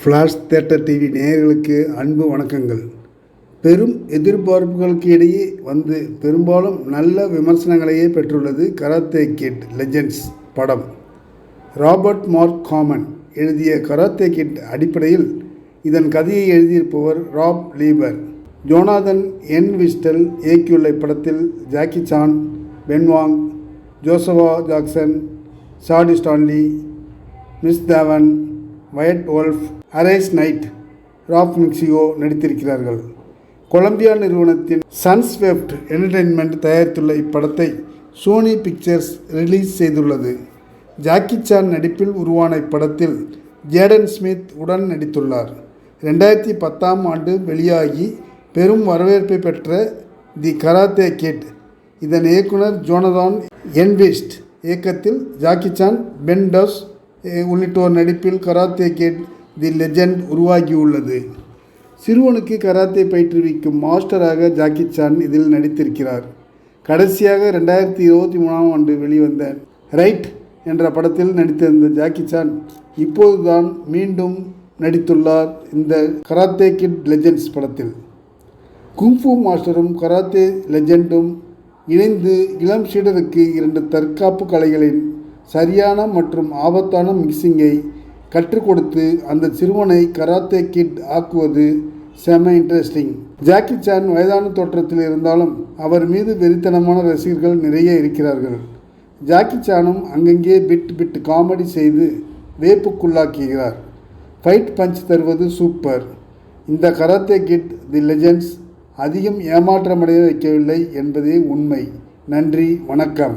Flash theatre TV நேயர்களுக்கு அன்பு வணக்கங்கள். பெரும் எதிர்பார்ப்புகளுக்கு இடையே வந்து பெரும்பாலும் நல்ல விமர்சனங்களையே பெற்றுள்ளது கராத்தே கிட் லெஜெண்ட்ஸ் படம். ராபர்ட் மார்க் காமன் எழுதிய கராத்தே கிட் அடிப்படையில் இதன் கதையை எழுதியிருப்பவர் Rob Lieber Jonathan Entwistle இயக்கியுள்ள இப்படத்தில் Jackie Chan Ben Wang Joshua Jackson Sadie Stanley miss தேவன் Wyatt Oleff arrays Knight Ralph Macchio நடித்திருக்கிறார்கள். கொலம்பியா நிறுவனத்தின் சன்ஸ்வெப்ட் என்டர்டெயின்மெண்ட் தயாரித்துள்ள இப்படத்தை சோனி பிக்சர்ஸ் ரிலீஸ் செய்துள்ளது. ஜாக்கி சான் நடிப்பில் உருவான இப்படத்தில் ஜேடன் ஸ்மித் உடன் நடித்துள்ளார். ரெண்டாயிரத்தி பத்தாம் ஆண்டு வெளியாகி பெரும் வரவேற்பை பெற்ற தி கராத்தே கிட் இதன் இயக்குனர் ஜோனதான் என்விஸ்ட் இயக்கத்தில் ஜாக்கி சான் பென் டஸ் உள்ளிட்டோர் நடிப்பில் கராத்தே கேட் தி லெஜெண்ட் உருவாகியுள்ளது. சிறுவனுக்கு கராத்தே பயிற்றுவிக்கும் மாஸ்டராக ஜாக்கி சான் இதில் நடித்திருக்கிறார். கடைசியாக ரெண்டாயிரத்தி இருபத்தி மூணாம் ஆண்டு வெளிவந்த ரைட் என்ற படத்தில் நடித்திருந்த ஜாக்கி சான் இப்போதுதான் மீண்டும் நடித்துள்ளார் இந்த கராத்தே கிட் லெஜெண்ட்ஸ் படத்தில். குங்ஃபு மாஸ்டரும் கராத்தே லெஜெண்டும் இணைந்து இளம் சீடருக்கு இரண்டு தற்காப்பு கலைகளின் சரியான மற்றும் ஆபத்தான மிக்சிங்கை கற்றுக் கொடுத்து அந்த சிறுவனை கராத்தே கிட் ஆக்குவது செம இன்ட்ரெஸ்டிங் ஜாக்கி சான் வயதான தோற்றத்தில் இருந்தாலும் அவர் மீது வெறித்தனமான ரசிகர்கள் நிறைய இருக்கிறார்கள். ஜாக்கி சானும் அங்கங்கே பிட் பிட் காமெடி செய்து வேப்புக்குள்ளாக்குகிறார். ஃபைட் பஞ்ச் தருவது சூப்பர் இந்த கராத்தே கிட் தி லெஜெண்ட்ஸ் அதிகம் ஏமாற்றமடைய வைக்கவில்லை என்பதே உண்மை. நன்றி வணக்கம்.